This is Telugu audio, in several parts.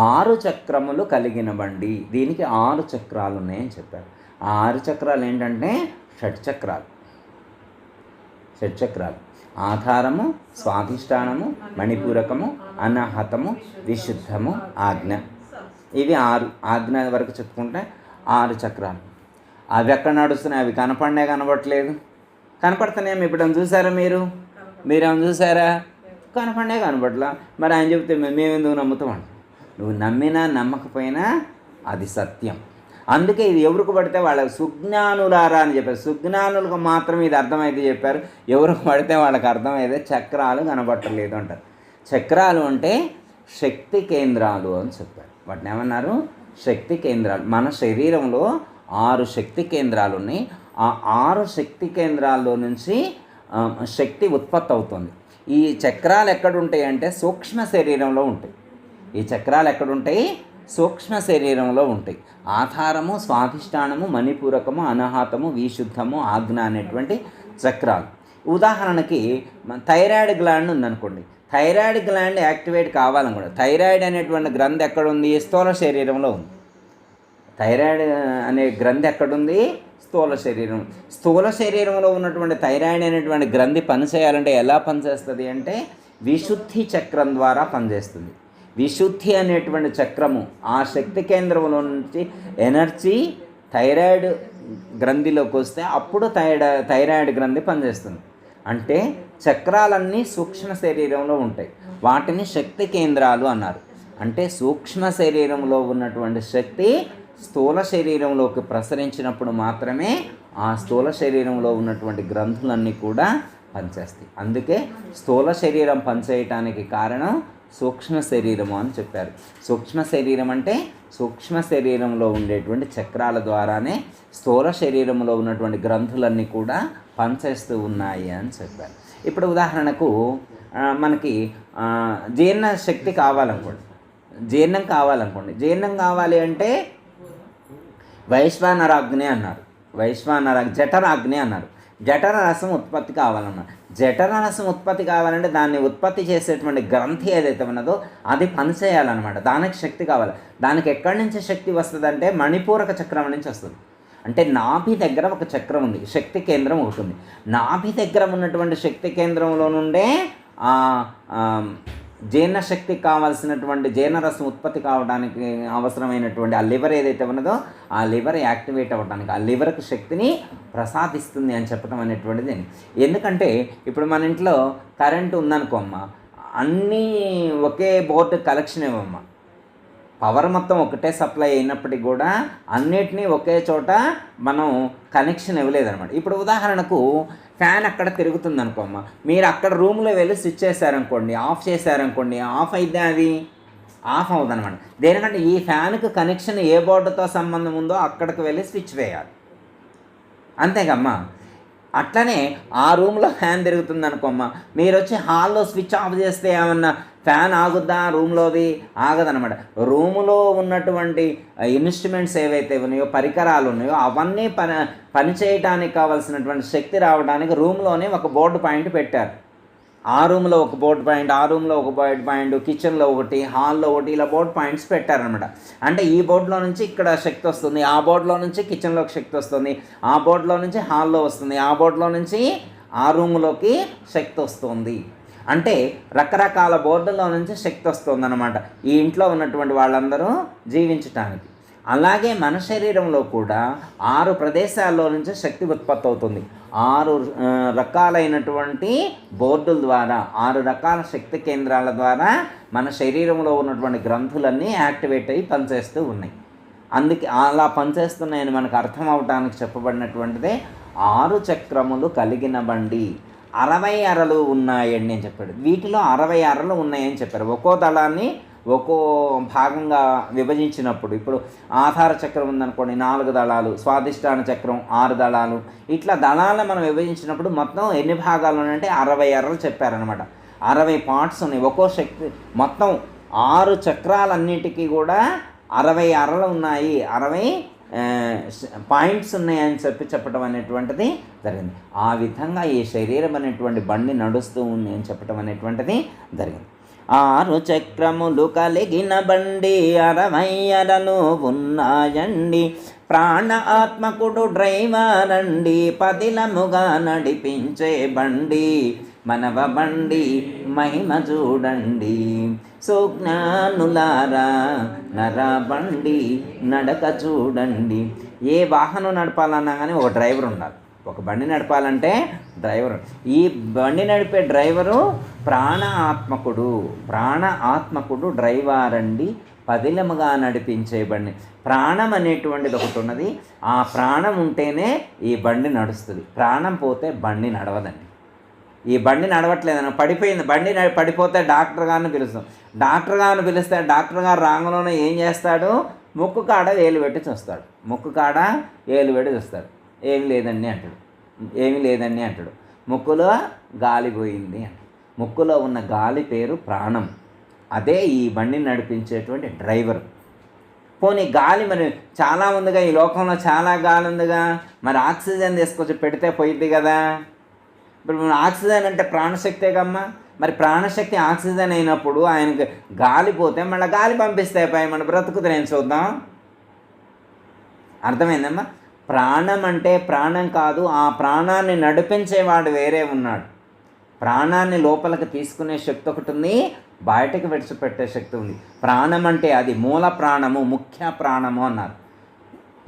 ఆరు చక్రములు కలిగిన బండి. దీనికి ఆరు చక్రాలు ఉన్నాయని చెప్పారు. ఆ ఆరు చక్రాలు ఏంటంటే షట్చక్రాలు షట్చక్రాలు ఆధారము స్వాధిష్టానము మణిపూరకము అనాహతము విశుద్ధము ఆజ్ఞ. ఇవి ఆరు. ఆజ్ఞ వరకు చెప్పుకుంటే ఆరు చక్రాలు. అవి ఎక్కడ నడుస్తున్నాయి? అవి కనపడినే కనబడట్లేదు. కనపడుతున్నాయి? ఇప్పుడు చూసారా మీరు? మీరేమైనా చూసారా కనపడినే కనపడలా మరి ఆయన చెప్తే మేము ఎందుకు నమ్ముతామండి నువ్వు నమ్మినా నమ్మకపోయినా అది సత్యం. అందుకే ఇది ఎవరికి పడితే వాళ్ళకి సుజ్ఞానులారా అని చెప్పారు. సుజ్ఞానులకు మాత్రం ఇది అర్థమైతే చెప్పారు. ఎవరికి పడితే వాళ్ళకి అర్థమైతే చక్రాలు కనబట్టలేదు అంటారు. చక్రాలు అంటే శక్తి కేంద్రాలు అని చెప్పారు. వాటిని ఏమన్నారు? శక్తి కేంద్రాలు. మన శరీరంలో ఆరు శక్తి కేంద్రాలు ఉన్నాయి. ఆ ఆరు శక్తి కేంద్రాల్లో నుంచి శక్తి ఉత్పత్తి అవుతుంది. ఈ చక్రాలు ఎక్కడుంటాయి అంటే సూక్ష్మ శరీరంలో ఉంటాయి. ఈ చక్రాలు ఎక్కడుంటాయి? సూక్ష్మ శరీరంలో ఉంటాయి. ఆధారము స్వాధిష్టానము మణిపూరకము అనాహతము విశుద్ధము ఆజ్ఞ అనేటువంటి చక్రాలు. ఉదాహరణకి థైరాయిడ్ గ్లాండ్ ఉందనుకోండి. థైరాయిడ్ గ్లాండ్ యాక్టివేట్ కావాలనుకోండి. థైరాయిడ్ అనేటువంటి గ్రంథి ఎక్కడ ఉంది స్థూల శరీరంలో ఉంది. థైరాయిడ్ అనే గ్రంథి ఎక్కడుంది? స్థూల శరీరం. స్థూల శరీరంలో ఉన్నటువంటి థైరాయిడ్ అనేటువంటి గ్రంథి పనిచేయాలంటే ఎలా పనిచేస్తుంది అంటే విశుద్ధి చక్రం ద్వారా పనిచేస్తుంది. విశుద్ధి అనేటువంటి చక్రము ఆ శక్తి కేంద్రంలో నుంచి ఎనర్జీ థైరాయిడ్ గ్రంథిలోకి వస్తే అప్పుడు థైడ థైరాయిడ్ గ్రంథి పనిచేస్తుంది. అంటే చక్రాలన్నీ సూక్ష్మ శరీరంలో ఉంటాయి. వాటిని శక్తి కేంద్రాలు అన్నారు. అంటే సూక్ష్మ శరీరంలో ఉన్నటువంటి శక్తి స్థూల శరీరంలోకి ప్రసరించినప్పుడు మాత్రమే ఆ స్థూల శరీరంలో ఉన్నటువంటి గ్రంథులన్నీ కూడా పనిచేస్తాయి. అందుకే స్థూల శరీరం పనిచేయటానికి కారణం సూక్ష్మ శరీరము అని చెప్పారు. సూక్ష్మ శరీరం అంటే సూక్ష్మ శరీరంలో ఉండేటువంటి చక్రాల ద్వారానే స్థూల శరీరంలో ఉన్నటువంటి గ్రంథులన్నీ కూడా పనిచేస్తూ ఉన్నాయి అని చెప్పారు. ఇప్పుడు ఉదాహరణకు మనకి జీర్ణ శక్తి కావాలనుకోండి. జీర్ణం కావాలనుకోండి. జీర్ణం కావాలి అంటే వైశ్వానరాగ్ని అన్నారు. వైశ్వానరా జఠరాగ్ని అన్నారు. జఠర రసం ఉత్పత్తి కావాలన్నమాట జఠర రసం ఉత్పత్తి కావాలంటే దాన్ని ఉత్పత్తి చేసేటువంటి గ్రంథి ఏదైతే ఉన్నదో అది పనిచేయాలన్నమాట. దానికి శక్తి కావాలి. దానికి ఎక్కడి నుంచి శక్తి వస్తుందంటే మణిపూరక చక్రం నుంచి వస్తుంది. అంటే నాభి దగ్గర ఒక చక్రం ఉంది. శక్తి కేంద్రం ఒకటి ఉంది. నాభి దగ్గర ఉన్నటువంటి శక్తి కేంద్రంలో నుండే జీర్ణశక్తి కావాల్సినటువంటి జీర్ణరసం ఉత్పత్తి కావడానికి అవసరమైనటువంటి ఆ లివర్ ఏదైతే ఉన్నదో ఆ లివర్ యాక్టివేట్ అవ్వడానికి ఆ లివర్కి శక్తిని ప్రసాదిస్తుంది అని చెప్పడం అనేటువంటిది ఎందుకంటే ఇప్పుడు మన ఇంట్లో కరెంటు ఉందనుకోమ్మ అన్నీ ఒకే బోర్డు కలెక్షన్ ఇవ్వమ్మా పవర్ మొత్తం ఒకటే సప్లై అయినప్పటికీ కూడా అన్నిటినీ ఒకే చోట మనం కనెక్షన్ ఇవ్వలేదన్నమాట. ఇప్పుడు ఉదాహరణకు ఫ్యాన్ అక్కడ తిరుగుతుంది అనుకోమ్మ మీరు అక్కడ రూమ్లో వెళ్ళి స్విచ్ చేశారనుకోండి ఆఫ్ చేశారనుకోండి ఆఫ్ అయితే అది? ఆఫ్ అవుదన్నమాట దేనికంటే ఈ ఫ్యాన్కి కనెక్షన్ ఏ బోర్డుతో సంబంధం ఉందో అక్కడికి వెళ్ళి స్విచ్ వేయాలి. అంతేగమ్మా అట్లనే ఆ రూమ్లో ఫ్యాన్ తిరుగుతుంది అనుకోమ్మ మీరు వచ్చి హాల్లో స్విచ్ ఆఫ్ చేస్తే ఏమన్నా ఫ్యాన్ ఆగుద్దా రూమ్లోది? ఆగదనమాట. రూములో ఉన్నటువంటి ఇన్స్ట్రుమెంట్స్ ఏవైతే ఉన్నాయో పరికరాలు ఉన్నాయో అవన్నీ పని పనిచేయటానికి కావలసినటువంటి కావాల్సినటువంటి శక్తి రావడానికి రూమ్లోనే ఒక బోర్డు పాయింట్ పెట్టారు. ఆ రూమ్లో ఒక బోర్డ్ పాయింట్ ఆ రూమ్లో ఒక బోర్డ్ పాయింట్ కిచెన్లో ఒకటి హాల్లో ఒకటి ఇలా బోర్డ్ పాయింట్స్ పెట్టారనమాట అంటే ఈ బోర్డులో నుంచి ఇక్కడ శక్తి వస్తుంది ఆ బోర్డులో నుంచి కిచెన్లోకి శక్తి వస్తుంది ఆ బోర్డులో నుంచి హాల్లో వస్తుంది ఆ బోర్డులో నుంచి ఆ రూమ్లోకి శక్తి వస్తుంది. అంటే రకరకాల బోర్డులో నుంచి శక్తి వస్తుంది అనమాట ఈ ఇంట్లో ఉన్నటువంటి వాళ్ళందరూ జీవించటానికి. అలాగే మన శరీరంలో కూడా ఆరు ప్రదేశాల్లో నుంచి శక్తి ఉత్పత్తి అవుతుంది. ఆరు రకాలైనటువంటి బోర్డుల ద్వారా ఆరు రకాల శక్తి కేంద్రాల ద్వారా మన శరీరంలో ఉన్నటువంటి గ్రంథులన్నీ యాక్టివేట్ అయ్యి పనిచేస్తూ ఉన్నాయి. అందుకే అలా పనిచేస్తున్నాయని మనకు అర్థం అవడానికి చెప్పబడినటువంటిదే ఆరు చక్రములు కలిగిన బండి. అరవై అరలు ఉన్నాయండి అని చెప్పాడు వీటిలో అరవై అరలు ఉన్నాయని చెప్పారు. ఒక్కో దళాన్ని ఒక్కో భాగంగా విభజించినప్పుడు ఇప్పుడు ఆధార చక్రం ఉందనుకోండి నాలుగు దళాలు స్వాదిష్టాన చక్రం ఆరు దళాలు ఇట్లా దళాలను మనం విభజించినప్పుడు మొత్తం ఎన్ని భాగాలు ఉన్నాయంటే అరవై అరలు చెప్పారనమాట అరవై పార్ట్స్ ఉన్నాయి. ఒక్కో శక్తి మొత్తం ఆరు చక్రాలన్నిటికీ కూడా అరవై అరలు ఉన్నాయి. అరవై పాయింట్స్ ఉన్నాయని చెప్పి చెప్పడం అనేటువంటిది జరిగింది. ఆ విధంగా ఈ శరీరం అనేటువంటి బండి నడుస్తూ ఉంది అని చెప్పడం అనేటువంటిది జరిగింది. ఆరు చక్రములు కలిగిన బండి అరవై అరలు ఉన్నాయండి. ప్రాణ ఆత్మకుడు డ్రైవర్ అండి పదిలముగా నడిపించే బండి. మనవ బండి మహిమ చూడండి. సుజ్ఞానులారా నర బండి నడక చూడండి. ఏ వాహనం నడపాలన్నా కానీ ఒక డ్రైవర్ ఉండాలి. ఒక బండి నడపాలంటే డ్రైవర్. ఈ బండి నడిపే డ్రైవరు ప్రాణ ఆత్మకుడు. ప్రాణ ఆత్మకుడు డ్రైవర్ అండి పదిలముగా నడిపించే బండి. ప్రాణం అనేటువంటిది ఒకటి ఉన్నది. ఆ ప్రాణం ఉంటేనే ఈ బండి నడుస్తుంది. ప్రాణం పోతే బండి నడవదండి. ఈ బండి నడవట్లేదన్న పడిపోయింది. బండి నడి- పడిపోతే డాక్టర్ గారిని పిలుస్తాం. డాక్టర్ గారిని పిలిస్తే డాక్టర్ గారు రాంగలోనే ఏం చేస్తాడు? ముక్కు కాడ ఏలు పెట్టి చూస్తాడు. ముక్కు కాడ ఏలు పెట్టి చూస్తాడు. ఏమి లేదండి అంటాడు. ఏమి లేదండి అంటాడు. ముక్కులో గాలి పోయింది అంటాడు. ముక్కులో ఉన్న గాలి పేరు ప్రాణం. అదే ఈ బండిని నడిపించేటువంటి డ్రైవర్. పోనీ గాలి మరి చాలా ఉందిగా ఈ లోకంలో చాలా గాలి ఉందిగా. మరి ఆక్సిజన్ తీసుకొచ్చి పెడితే పోయింది కదా. ఇప్పుడు మన ఆక్సిజన్ అంటే ప్రాణశక్తే కమ్మా. మరి ప్రాణశక్తి ఆక్సిజన్ అయినప్పుడు ఆయనకి గాలి పోతే మళ్ళీ గాలి పంపిస్తే పై మన బ్రతుకుతున్నాయని చూద్దాం? అర్థమైందమ్మా? ప్రాణం అంటే ప్రాణం కాదు ఆ ప్రాణాన్ని నడిపించేవాడు వేరే ఉన్నాడు. ప్రాణాన్ని లోపలికి తీసుకునే శక్తి ఒకటి ఉంది బయటకు విడిచిపెట్టే శక్తి ఉంది. ప్రాణం అంటే అది మూల ప్రాణము ముఖ్య ప్రాణము అన్నారు.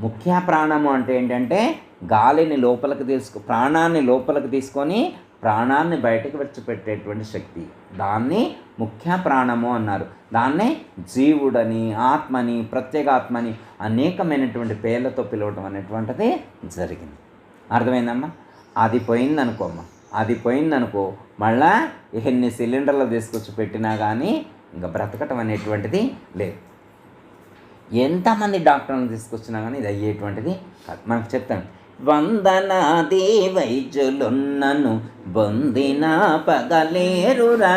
ముఖ్య ప్రాణము అంటే ఏంటంటే గాలిని లోపలికి తీసుకు ప్రాణాన్ని లోపలికి తీసుకొని ప్రాణాన్ని బయటకు విడిచిపెట్టేటువంటి శక్తి. దాన్ని ముఖ్య ప్రాణము అన్నారు. దాన్నే జీవుడని ఆత్మని ప్రత్యేగాత్మని అనేకమైనటువంటి పేర్లతో పిలవడం అనేటువంటిది జరిగింది. అర్థమైందమ్మా? అది పోయిందనుకోమ్మా. అది పోయిందనుకో మళ్ళా ఎన్ని సిలిండర్లు తీసుకొచ్చి పెట్టినా కానీ ఇంకా బ్రతకటం అనేటువంటిది లేదు. ఎంతమంది డాక్టర్లను తీసుకొచ్చినా కానీ ఇది అయ్యేటువంటిది కాదు. మనకు చెప్తాను. వందనాది వైద్యులున్నను బొందిన పగలేరురా.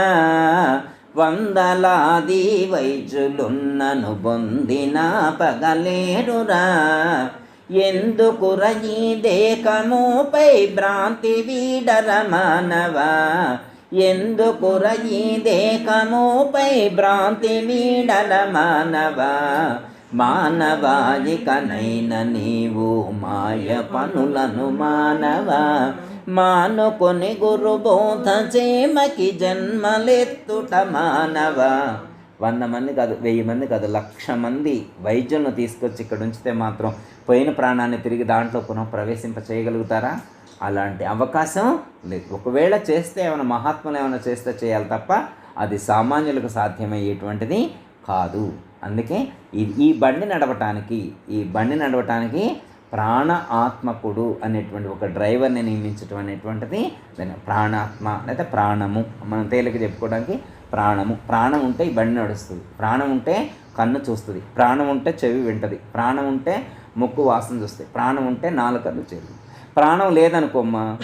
వందలాది వైద్యులున్నను పొందిన పగలేరురా ఎందుకుర ఈ దేకముపై భ్రాంతి వీడర మానవా? ఎందుకుర ఈ దేకముపై భ్రాంతి వీడల మానవా? మానవాయికనైన నీవు మాయ పనులను మానవా? మానుకొని గురుబోధ చేమకి జన్మలెత్తుట మానవ. వంద మంది కాదు వెయ్యి మంది కాదు లక్ష మంది వైద్యులను తీసుకొచ్చి ఇక్కడ ఉంచితే మాత్రం పోయిన ప్రాణాన్ని తిరిగి దాంట్లో పునః ప్రవేశింప చేయగలుగుతారా? అలాంటి అవకాశం లేదు. ఒకవేళ చేస్తే ఏమైనా మహాత్ములు ఏమైనా చేస్తే చేయాలి తప్ప అది సామాన్యులకు సాధ్యమయ్యేటువంటిది కాదు. అందుకే ఈ ఈ బండి నడవటానికి ఈ బండి నడవటానికి ప్రాణ ఆత్మకుడు అనేటువంటి ఒక డ్రైవర్ని నియమించడం అనేటువంటిది దాని ప్రాణాత్మ లేదా ప్రాణము. మనం తేలిక చెప్పుకోవడానికి ప్రాణము. ప్రాణం ఉంటే ఈ బండి నడుస్తుంది. ప్రాణం ఉంటే కన్ను చూస్తుంది. ప్రాణం ఉంటే చెవి వింటది. ప్రాణం ఉంటే ముక్కు వాసన చూస్తుంది. ప్రాణం ఉంటే నాలుకన్ను చెవి ప్రాణం లేదనుకోమ్మా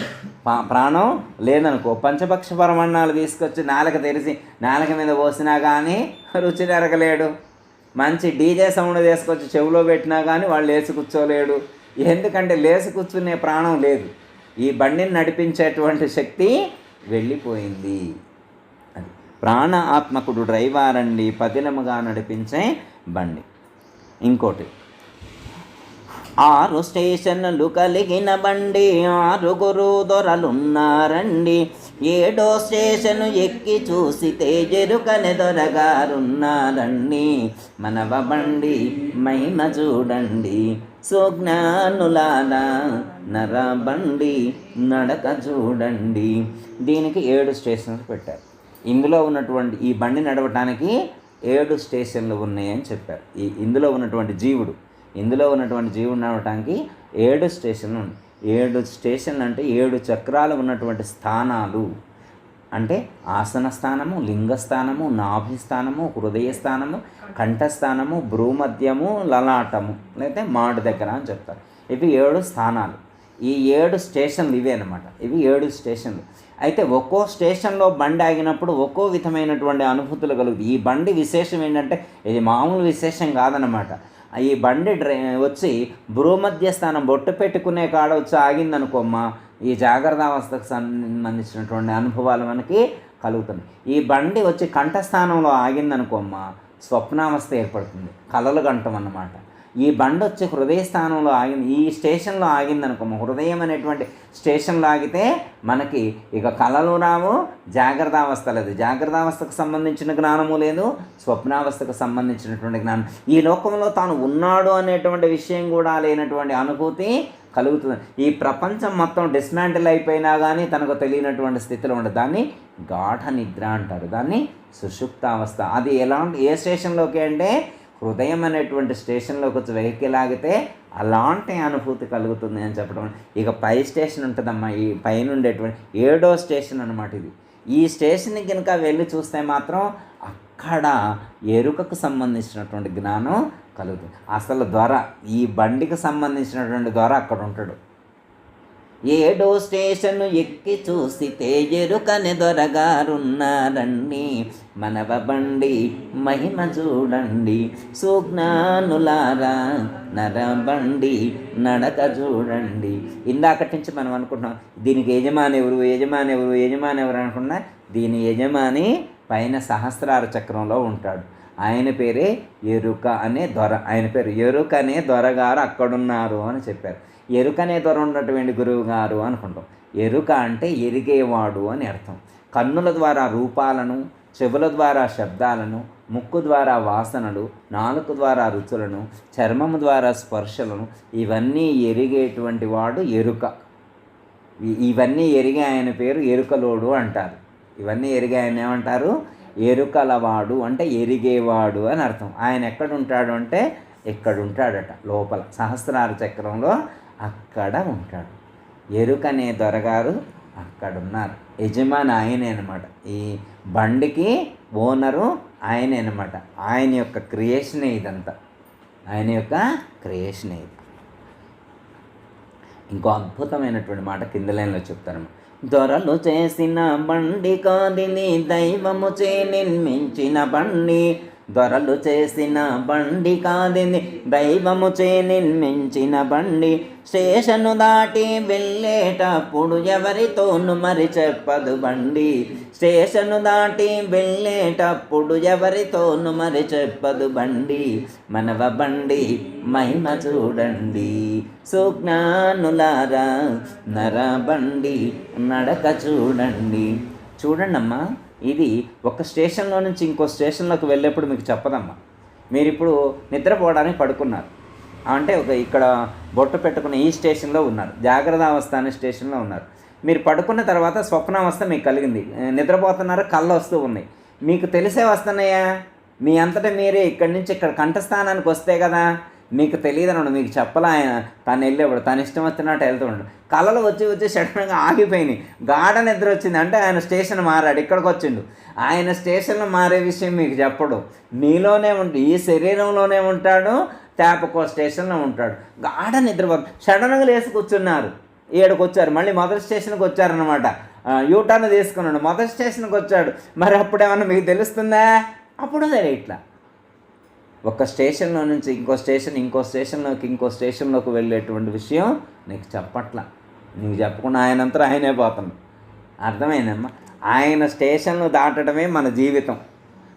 పా- ప్రాణం లేదనుకో పంచపక్ష పరమన్నాలు తీసుకొచ్చి నాలుక తెరిచి నాలుక మీద పోసినా కానీ రుచి ఎరగలేడు మంచి డీజే సౌండ్ తీసుకొచ్చి చెవిలో పెట్టినా కానీ వాళ్ళు లేచి కూర్చోలేడు. ఎందుకంటే లేచి కూర్చునే ప్రాణం లేదు. ఈ బండిని నడిపించేటువంటి శక్తి వెళ్ళిపోయింది. అది ప్రాణ ఆత్మకుడు డ్రైవర్ అండి పదిలముగా నడిపించే బండి. ఇంకోటి. ఆరు స్టేషన్లు కలిగిన బండి ఆరుగురు దొరలున్నారండి. ఏడో స్టేషన్ ఎక్కి చూసితే ఎరుకని దొరగారున్నారండి. మనవ బండి మహిమ చూడండి. సుజ్ఞానులారా నరబండి నడక చూడండి. దీనికి ఏడు స్టేషన్స్ పెట్టారు. ఇందులో ఉన్నటువంటి ఈ బండి నడవటానికి ఏడు స్టేషన్లు ఉన్నాయని చెప్పారు. ఈ ఇందులో ఉన్నటువంటి జీవుడు ఇందులో ఉన్నటువంటి జీవుడు నడవటానికి ఏడు స్టేషన్లు ఉన్నాయి. ఏడు స్టేషన్లు అంటే ఏడు చక్రాలు ఉన్నటువంటి స్థానాలు. అంటే ఆసన స్థానము లింగస్థానము నాభిస్థానము హృదయస్థానము హృదయ స్థానము కంఠస్థానము భ్రూమధ్యము లలాటము. లేకపోతే మాడు దగ్గర అని చెప్తారు. ఇవి ఏడు స్థానాలు. ఈ ఏడు స్టేషన్లు ఇవే అనమాట ఇవి ఏడు స్టేషన్లు. అయితే ఒక్కో స్టేషన్లో బండి ఆగినప్పుడు ఒక్కో విధమైనటువంటి అనుభూతులు కలుగుతాయి. ఈ బండి విశేషం ఏంటంటే ఇది మామూలు విశేషం కాదనమాట ఈ బండి డ్రై వచ్చి భూమధ్య స్థానం బొట్టు పెట్టుకునే కాడ వచ్చి ఆగిందనుకోమ్మా. ఈ జాగ్రత్త అవస్థకు సంబంధించినటువంటి అనుభవాలు మనకి కలుగుతుంది ఈ బండి వచ్చి కంఠస్థానంలో ఆగిందనుకోమ్మా. స్వప్నావస్థ ఏర్పడుతుంది. కలలు గంటం అన్నమాట. ఈ బండి వచ్చి హృదయ స్థానంలో ఆగింది. ఈ స్టేషన్లో ఆగిందనుకోమ్మా హృదయం అనేటువంటి స్టేషన్లో ఆగితే మనకి ఇక కళలు రావు జాగ్రత్త అవస్థ లేదు. జాగ్రత్త అవస్థకు సంబంధించిన జ్ఞానము లేదు స్వప్నావస్థకు సంబంధించినటువంటి జ్ఞానం. ఈ లోకంలో తాను ఉన్నాడు అనేటువంటి విషయం కూడా లేనటువంటి అనుభూతి కలుగుతుంది. ఈ ప్రపంచం మొత్తం డిస్మాంటిల్ అయిపోయినా కానీ తనకు తెలియనటువంటి స్థితిలో ఉండదు. దాన్ని గాఢ నిద్ర అంటారు. దాన్ని సుషుప్తావస్థ. అది ఎలాంటి ఏ స్టేషన్లోకి అంటే హృదయం అనేటువంటి స్టేషన్లోకి వచ్చి వెహికల్ ఆగితే అలాంటి అనుభూతి కలుగుతుంది అని చెప్పడం. ఇక పై స్టేషన్ ఉంటుందమ్మా ఈ పైన ఉండేటువంటి ఏడో స్టేషన్ అనమాట ఇది. ఈ స్టేషన్కి కనుక వెళ్ళి చూస్తే మాత్రం అక్కడ ఎరుకకు సంబంధించినటువంటి జ్ఞానం కలుగుతుంది. అసలు దొర ఈ బండికి సంబంధించినటువంటి దొర అక్కడ ఉంటాడు. ఏడో స్టేషన్ ఎక్కి చూసితే ఎరుకని దొరగారున్నారండి. మనవ బండి మహిమ చూడండి. సుజ్ఞానులారా నరబండి నడక చూడండి. ఇందాకటి నుంచి మనం అనుకుంటున్నాం దీనికి యజమాని ఎవరు యజమాని ఎవరు యజమాని ఎవరు అనుకున్నా దీని యజమాని పైన సహస్రార చక్రంలో ఉంటాడు. ఆయన పేరే ఎరుక అనే దొర ఆయన పేరు ఎరుక అనే దొరగారు అక్కడున్నారు అని చెప్పారు. ఎరుకనే దొర ఉన్నటువంటి గురువు గారు అనుకుంటాం. ఎరుక అంటే ఎరిగేవాడు అని అర్థం. కన్నుల ద్వారా రూపాలను చెవుల ద్వారా శబ్దాలను ముక్కు ద్వారా వాసనలు నాలుక ద్వారా రుచులను చర్మము ద్వారా స్పర్శలను ఇవన్నీ ఎరిగేటువంటి వాడు ఎరుక. ఇవన్నీ ఎరిగే ఆయన పేరు ఎరుకలోడు అంటారు. ఇవన్నీ ఎరిగే ఆయన ఏమంటారు? ఎరుకలవాడు అంటే ఎరిగేవాడు అని అర్థం. ఆయన ఎక్కడ ఉంటాడు అంటే ఎక్కడుంటాడట? లోపల. సహస్రార చక్రంలో అక్కడ ఉంటాడు. ఎరుకనే దొరగారు అక్కడ ఉన్నారు యజమాని ఆయనే అనమాట ఈ బండికి ఓనరు ఆయనే అనమాట ఆయన యొక్క క్రియేషనే ఇదంతా. ఆయన యొక్క క్రియేషనే ఇది. ఇంకో అద్భుతమైనటువంటి మాట కింద లైన్లో చెప్తాను దొరలు చేసిన బండి కాదిని దైవము చే నిర్మించిన బండి దొరలు చేసిన బండి కాదిని దైవము చే నిర్మించిన బండి. స్టేషను దాటి వెళ్ళేటప్పుడు ఎవరితోను మరి చెప్పదు బండి. స్టేషను దాటి వెళ్ళేటప్పుడు ఎవరితోను మరి చెప్పదు బండి. మనవ బండి మహిమ చూడండి. సుజ్ఞానులారా నర బండి నడక చూడండి. చూడండి అమ్మా ఇది ఒక స్టేషన్లో నుంచి ఇంకో స్టేషన్లోకి వెళ్ళేప్పుడు మీకు చెప్పదమ్మా. మీరు ఇప్పుడు నిద్రపోవడానికి పడుకున్నారు. అంటే ఒక ఇక్కడ బొట్టు పెట్టుకున్న ఈ స్టేషన్లో ఉన్నారు. జాగ్రత్త అవస్థ అనే స్టేషన్లో ఉన్నారు. మీరు పడుకున్న తర్వాత స్వప్నావస్థ మీకు కలిగింది. నిద్రపోతున్నారు కళ్ళు వస్తూ ఉన్నాయి. మీకు తెలిసే వస్తున్నాయా? మీ అంతటా మీరే ఇక్కడి నుంచి ఇక్కడ కంఠస్థానానికి వస్తే కదా మీకు తెలియదు అనమాట మీకు చెప్పలే ఆయన తను వెళ్ళేప్పుడు తను ఇష్టం వచ్చినట్టు వెళ్తూ కళలు వచ్చి వచ్చి సడన్గా ఆగిపోయినాయి. గాఢ నిద్ర వచ్చింది. అంటే ఆయన స్టేషన్ మారాడు ఇక్కడికి వచ్చిండు. ఆయన స్టేషన్లో మారే విషయం మీకు చెప్పడు. మీలోనే ఉండి ఈ శరీరంలోనే ఉంటాడు తేపకో స్టేషన్లో ఉంటాడు. గాఢ నిద్ర సడన్గా లేసి కూర్చున్నారు. ఏడుకు వచ్చారు. మళ్ళీ మొదటి స్టేషన్కి వచ్చారనమాట యూటర్న్ తీసుకున్నాడు. మొదటి స్టేషన్కి వచ్చాడు. మరి అప్పుడేమన్నా మీకు తెలుస్తుందా? అప్పుడు తెలియట్లా. ఒక స్టేషన్లో నుంచి ఇంకో స్టేషన్ ఇంకో స్టేషన్లోకి ఇంకో స్టేషన్లోకి వెళ్ళేటువంటి విషయం నీకు చెప్పట్లా. నీకు చెప్పకుండా ఆయనంతా ఆయనే పోతాడు. అర్థమైందమ్మా? ఆయన స్టేషన్లు దాటడమే మన జీవితం.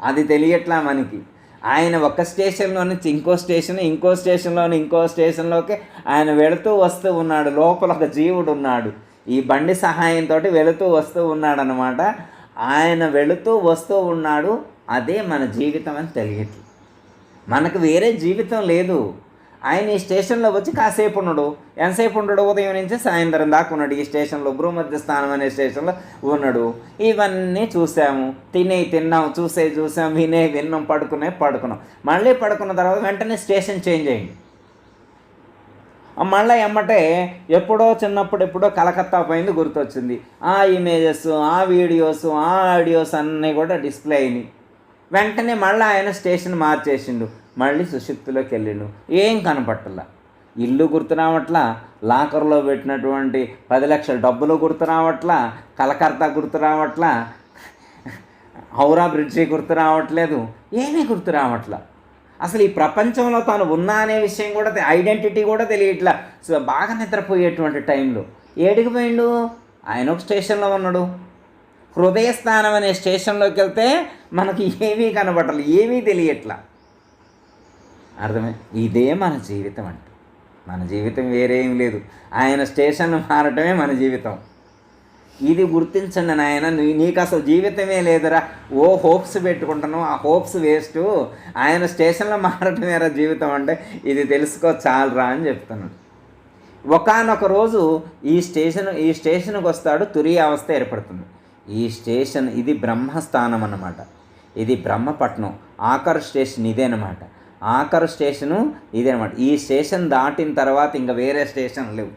అది తెలియట్లా మనకి. ఆయన ఒక స్టేషన్లో నుంచి ఇంకో స్టేషన్ ఇంకో స్టేషన్లో ఇంకో స్టేషన్లోకి ఆయన వెళుతూ వస్తూ ఉన్నాడు. లోపల ఒక జీవుడు ఉన్నాడు. ఈ బండి సహాయంతో వెళుతూ వస్తూ ఉన్నాడనమాట ఆయన వెళుతూ వస్తూ ఉన్నాడు. అదే మన జీవితం అని తెలియట్లేదు మనకు వేరే జీవితం లేదు. ఆయన ఈ స్టేషన్లో వచ్చి కాసేపు ఉండడు ఎంతసేపు ఉండడు ఉదయం నుంచి సాయంత్రం దాకా ఉన్నాడు. ఈ స్టేషన్లో భూమధ్య స్థానం అనే స్టేషన్లో ఉన్నాడు. ఇవన్నీ చూసాము. తినే తిన్నాం చూసే చూసాం వినే విన్నాం పడుకునే పడుకున్నాం. మళ్ళీ పడుకున్న తర్వాత వెంటనే స్టేషన్ చేంజ్ అయ్యింది మళ్ళీ ఎమ్మటే ఎప్పుడో చిన్నప్పుడు ఎప్పుడో కలకత్తా పోయింది గుర్తొచ్చింది. ఆ ఇమేజెస్ ఆ వీడియోస్ ఆ ఆడియోస్ అన్నీ కూడా డిస్ప్లే అయినాయి. వెంటనే మళ్ళీ ఆయన స్టేషన్ మార్చేసిండు. మళ్ళీ సుశక్తిలోకి వెళ్ళిండు. ఏం కనపట్టలా. ఇల్లు గుర్తు రావట్లా లాకర్లో పెట్టినటువంటి పది లక్షల డబ్బులు గుర్తు రావట్లా కలకత్తా గుర్తు రావట్లా హౌరా బ్రిడ్జి గుర్తు రావట్లేదు ఏమీ గుర్తు రావట్లా. అసలు ఈ ప్రపంచంలో తాను ఉన్నా అనే విషయం కూడా ఐడెంటిటీ కూడా తెలియట్లా. సో బాగా నిద్రపోయేటువంటి టైంలో ఏడికి పోయిండు? ఆయన ఒక స్టేషన్లో ఉన్నాడు. హృదయస్థానం అనే స్టేషన్లోకి వెళ్తే మనకి ఏమీ కనబడాలి ఏమీ తెలియట్లా. అర్థమే? ఇదే మన జీవితం అంటే మన జీవితం వేరేం లేదు. ఆయన స్టేషన్ మారటమే మన జీవితం. ఇది గుర్తించండి నాయన నీ- నీకు అసలు జీవితమే లేదురా. ఓ హోప్స్ పెట్టుకుంటాను ఆ హోప్స్ వేస్ట్. ఆయన స్టేషన్లో మారటమేరా జీవితం అంటే ఇది తెలుసుకో చాలరా అని చెప్తున్నాడు. ఒకానొక రోజు ఈ స్టేషన్ ఈ స్టేషన్కి వస్తాడు తురి అవస్థ ఏర్పడుతుంది. ఈ స్టేషన్ ఇది బ్రహ్మస్థానం అన్నమాట ఇది బ్రహ్మపట్నం. ఆఖరు స్టేషన్ ఇదే అనమాట ఆఖరు స్టేషను ఇదే అనమాట ఈ స్టేషన్ దాటిన తర్వాత ఇంకా వేరే స్టేషన్ లేవు.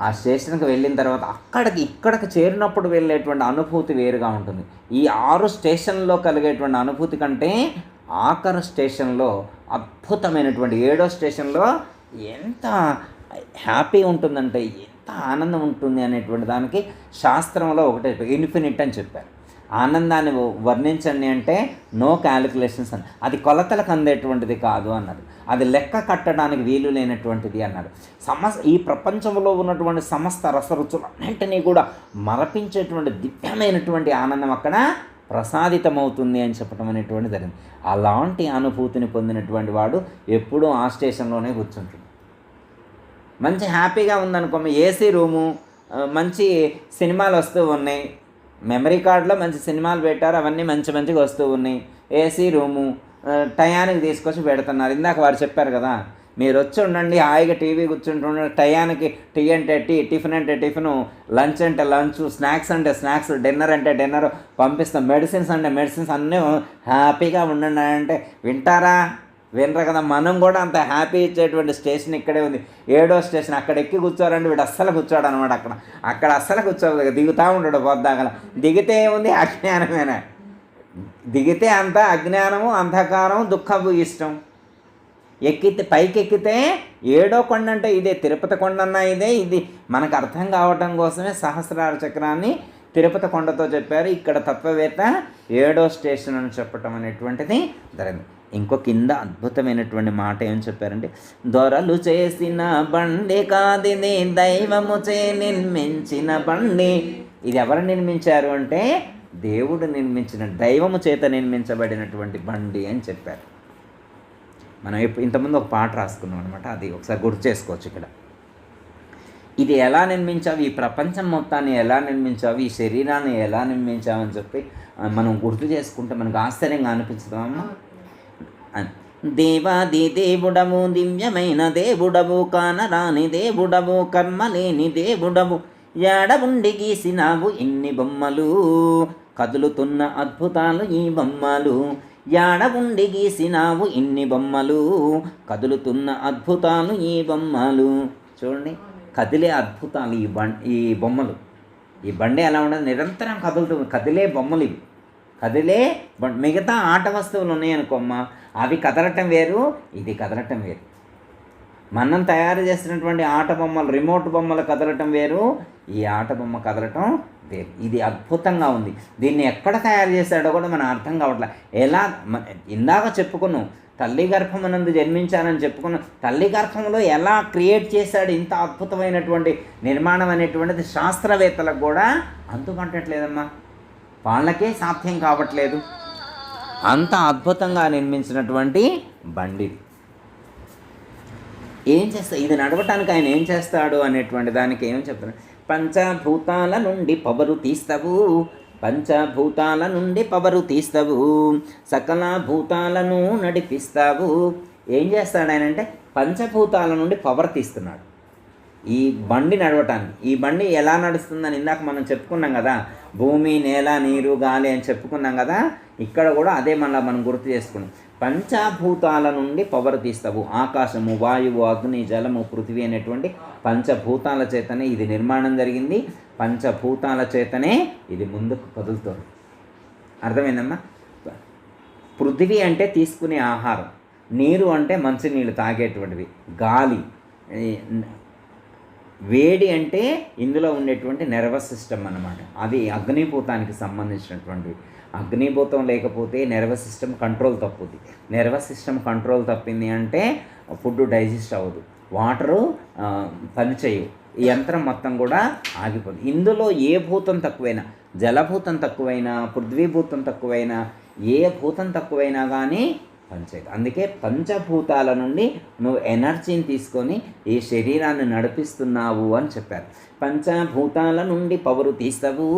ఆ స్టేషన్కి వెళ్ళిన తర్వాత అక్కడికి ఇక్కడికి చేరినప్పుడు వెళ్ళేటువంటి అనుభూతి వేరుగా ఉంటుంది. ఈ ఆరు స్టేషన్లో కలిగేటువంటి అనుభూతి కంటే ఆఖరు స్టేషన్లో అద్భుతమైనటువంటి ఏడో స్టేషన్లో ఎంత హ్యాపీ ఉంటుందంటే ఎంత ఆనందం ఉంటుంది అనేటువంటి దానికి శాస్త్రంలో ఒకటే ఇన్ఫినిట్ అని చెప్పారు. ఆనందాన్ని వర్ణించండి అంటే నో క్యాలిక్యులేషన్స్ అని. అది కొలతలకు అందేటువంటిది కాదు అన్నారు. అది లెక్క కట్టడానికి వీలు లేనటువంటిది అన్నారు. సమస్ ఈ ప్రపంచంలో ఉన్నటువంటి సమస్త రసరుచులన్నింటినీ కూడా మరపించేటువంటి దివ్యమైనటువంటి ఆనందం అక్కడ ప్రసాదితమవుతుంది అని చెప్పడం అనేటువంటి జరిగింది. అలాంటి అనుభూతిని పొందినటువంటి వాడు ఎప్పుడూ ఆ స్టేషన్లోనే కూర్చుంటుంది మంచి హ్యాపీగా ఉందనుకో ఏసీ రూము మంచి సినిమాలు వస్తూ ఉన్నాయి. మెమరీ కార్డులో మంచి సినిమాలు పెట్టారు అవన్నీ మంచి మంచిగా వస్తూ ఉన్నాయి. ఏసీ రూము టయానికి తీసుకొచ్చి పెడుతున్నారు. ఇందాక వారు చెప్పారు కదా మీరు వచ్చి ఉండండి హాయిగా టీవీ కూర్చుంటుండండి టయానికి టీ అంటే టీ టిఫిన్ అంటే టిఫిన్ లంచ్ అంటే లంచ్ స్నాక్స్ అంటే స్నాక్స్ డిన్నర్ అంటే డిన్నర్ పంపిస్తాం. మెడిసిన్స్ అంటే మెడిసిన్స్ అన్నీ హ్యాపీగా ఉండండి అంటే వింటారా? వినరు కదా మనం కూడా అంత హ్యాపీ ఇచ్చేటువంటి స్టేషన్ ఇక్కడే ఉంది. ఏడో స్టేషన్ అక్కడ ఎక్కి కూర్చోరండి వీడు అస్సలు కూర్చోడు అనమాట అక్కడ. అక్కడ అస్సలు కూర్చోదు దిగుతూ ఉండడు పొద్దాగల దిగితే ఏముంది? అజ్ఞానమేనా. దిగితే అంత అజ్ఞానము అంధకారం దుఃఖము ఇష్టం. ఎక్కితే పైకి ఎక్కితే ఏడో కొండ అంటే ఇదే తిరుపతి కొండన్నా ఇదే ఇది మనకు అర్థం కావటం కోసమే సహస్రార చక్రాన్ని తిరుపతి కొండతో చెప్పారు. ఇక్కడ తత్వవేత్త ఏడో స్టేషన్ అని చెప్పటం అనేటువంటిది జరిగింది. ఇంకో కింద అద్భుతమైనటువంటి మాట ఏం చెప్పారంటే దొరలు చేసిన బండి కాదిది దైవము చే నిర్మించిన బండి. ఇది ఎవరు నిర్మించారు అంటే దేవుడు నిర్మించిన దైవము చేత నిర్మించబడినటువంటి బండి అని చెప్పారు. మనం ఇంతకుముందు ఒక పాట రాసుకున్నాం అనమాట అది ఒకసారి గుర్తు చేసుకోవచ్చు ఇక్కడ. ఇది ఎలా నిర్మించావు? ఈ ప్రపంచం మొత్తాన్ని ఎలా నిర్మించావు? ఈ శరీరాన్ని ఎలా నిర్మించావని చెప్పి మనం గుర్తు చేసుకుంటే మనకు ఆశ్చర్యంగా అనిపించదమ్మా దేవాది దేవుడవు దివ్యమైన దేవుడవు కానరాని దేవుడవు కర్మలేని దేవుడవు ఏడవుండి గీసినావు ఇన్ని బొమ్మలు? కదులుతున్న అద్భుతాలు ఈ బొమ్మలు ఏడవుండి గీసినావు ఇన్ని బొమ్మలు? కదులుతున్న అద్భుతాలు ఈ బొమ్మలు. చూడండి కదిలే అద్భుతాలు ఈ బం ఈ బొమ్మలు. ఈ బండి ఎలా ఉండదు? నిరంతరం కదులుతుంది కదిలే బొమ్మలు ఇవి. కదిలే బ మిగతా ఆట వస్తువులు ఉన్నాయనుకోమ్మా అవి కదలటం వేరు ఇది కదలటం వేరు. మనం తయారు చేసినటువంటి ఆట బొమ్మలు రిమోట్ బొమ్మలు కదలటం వేరు ఈ ఆట బొమ్మ కదలటం వేరు. ఇది అద్భుతంగా ఉంది. దీన్ని ఎక్కడ తయారు చేశాడో కూడా మనం అర్థం కావట్లేదు ఎలా ఇందాక చెప్పుకున్నాం తల్లి గర్భమునందు జన్మించానని చెప్పుకున్నాం. తల్లి గర్భంలో ఎలా క్రియేట్ చేశాడు ఇంత అద్భుతమైనటువంటి నిర్మాణం అనేటువంటిది శాస్త్రవేత్తలకు కూడా అందుబంటట్లేదమ్మా వాళ్ళకే సాధ్యం కావట్లేదు. అంత అద్భుతంగా నిర్మించినటువంటి బండి ఏం చేస్తా ఇది నడవటానికి ఆయన ఏం చేస్తాడు అనేటువంటి దానికి ఏం చెప్తాడు పంచభూతాల నుండి పవరు తీస్తావు పంచభూతాల నుండి పవరు తీస్తావు సకల భూతాలను నడిపిస్తావు. ఏం చేస్తాడు ఆయన అంటే పంచభూతాల నుండి పవర్ తీస్తున్నాడు. ఈ బండి నడవటానికి. ఈ బండి ఎలా నడుస్తుందని ఇందాక మనం చెప్పుకున్నాం కదా భూమి నేల నీరు గాలి అని చెప్పుకున్నాం కదా ఇక్కడ కూడా అదే మళ్ళీ మనం గుర్తు చేసుకున్నాం. పంచభూతాల నుండి పవర్ తీస్తావు. ఆకాశము వాయువు అగ్ని జలము పృథివీ అనేటువంటి పంచభూతాల చేతనే ఇది నిర్మాణం జరిగింది. పంచభూతాల చేతనే ఇది ముందుకు కదులుతుంది. అర్థమైందమ్మా? పృథివీ అంటే తీసుకునే ఆహారం. నీరు అంటే మంచినీళ్ళు తాగేటువంటివి. గాలి వేడి అంటే ఇందులో ఉండేటువంటి నెర్వస్ సిస్టమ్ అన్నమాట. అది అగ్నిభూతానికి సంబంధించినటువంటివి అగ్నిభూతం లేకపోతే నెర్వస్ సిస్టమ్ కంట్రోల్ తప్పుద్ది. నెర్వస్ సిస్టమ్ కంట్రోల్ తప్పింది అంటే ఫుడ్ డైజెస్ట్ అవ్వదు. వాటరు పనిచేయవు. ఈ యంత్రం మొత్తం కూడా ఆగిపోతుంది ఇందులో ఏ భూతం తక్కువైనా జలభూతం తక్కువైనా పృథ్వీభూతం తక్కువైనా ఏ భూతం తక్కువైనా కానీ పనిచేయదు అందుకే పంచభూతాల నుండి నువ్వు ఎనర్జీని తీసుకొని ఈ శరీరాన్ని నడిపిస్తున్నావు అని చెప్పారు. పంచభూతాల నుండి పవరు తీస్తావు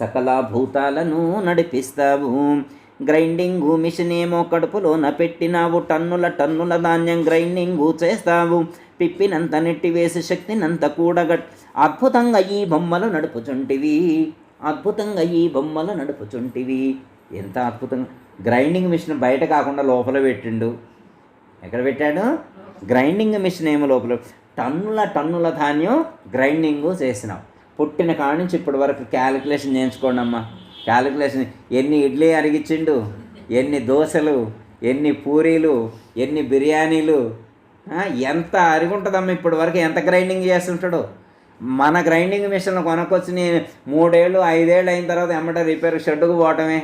సకల భూతాలను నడిపిస్తావు. గ్రైండింగ్ మిషన్ ఏమో కడుపులోన పెట్టినావు టన్నుల టన్నుల ధాన్యం గ్రైండింగ్ చేస్తావు. పిప్పినంత నెట్టివేసి శక్తినంత కూడగట్ అద్భుతంగా ఈ బొమ్మలు నడుపుచుంటివి. అద్భుతంగా ఈ బొమ్మలు నడుపుచుంటివి. ఎంత అద్భుతంగా గ్రైండింగ్ మిషన్ బయట కాకుండా లోపల పెట్టిండు. ఎక్కడ పెట్టాడు? గ్రైండింగ్ మిషన్ ఏమో లోపల. టన్నుల టన్నుల ధాన్యం గ్రైండింగ్ చేసినాం. పుట్టిన కాడ నుంచి ఇప్పటి వరకు క్యాలిక్యులేషన్ చేయించుకోండి అమ్మా. క్యాలిక్యులేషన్ ఎన్ని ఇడ్లీ అరిగించిండు ఎన్ని దోశలు ఎన్ని పూరీలు ఎన్ని బిర్యానీలు ఎంత అరిగుంటుందమ్మా ఇప్పటి వరకు ఎంత గ్రైండింగ్ చేస్తుంటాడు? మన గ్రైండింగ్ మిషన్ కొనకొచ్చి నేను మూడేళ్ళు ఐదేళ్ళు అయిన తర్వాత ఎమ్మట రిపేర్ షెడ్డుకు పోవటమే.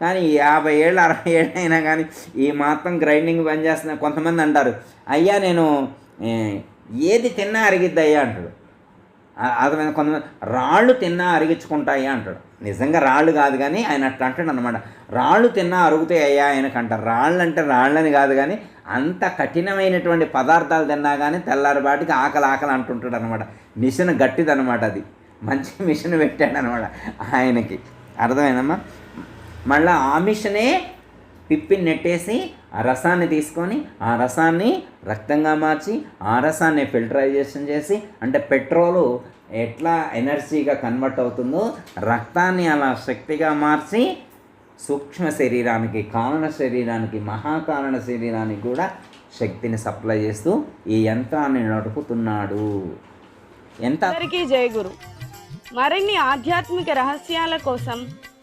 కానీ యాభై ఏళ్ళు అరవై ఏళ్ళు అయినా కానీ ఈ మాత్రం గ్రైండింగ్ పనిచేస్తున్న కొంతమంది అంటారు అయ్యా నేను ఏది తిన్నా అరిగిద్ది అయ్యా అంటాడు. ఆ- అర్థమైంది? కొంతమంది రాళ్ళు తిన్నా అరిగించుకుంటాయి అంటాడు. నిజంగా రాళ్ళు కాదు కానీ ఆయన అట్లా అంటాడు అనమాట రాళ్ళు తిన్నా అరుగుతాయి అయ్యా ఆయనకు అంటారు. రాళ్ళు అంటే రాళ్ళని కాదు కానీ అంత కఠినమైనటువంటి పదార్థాలు తిన్నా కానీ తెల్లారిపాటికి ఆకలి ఆకలి అంటుంటాడు అనమాట మిషన్ గట్టిదనమాట అది. మంచి మిషన్ పెట్టాడు అనమాట ఆయనకి. అర్థమైందమ్మా? మళ్ళీ ఆమిషనే పిప్పిని నెట్టేసి ఆ రసాన్ని తీసుకొని ఆ రసాన్ని రక్తంగా మార్చి ఆ రసాన్ని ఫిల్టరైజేషన్ చేసి అంటే పెట్రోలు ఎట్లా ఎనర్జీగా కన్వర్ట్ అవుతుందో రక్తాన్ని అలా శక్తిగా మార్చి సూక్ష్మ శరీరానికి కారణ శరీరానికి మహాకారణ శరీరానికి కూడా శక్తిని సప్లై చేస్తూ ఈ యంత్రాన్ని నడుపుతున్నాడు. ఎంత? అందరికీ జయ గురు. మరిన్ని ఆధ్యాత్మిక రహస్యాల కోసం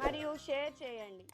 మరియు షేర్ చేయండి.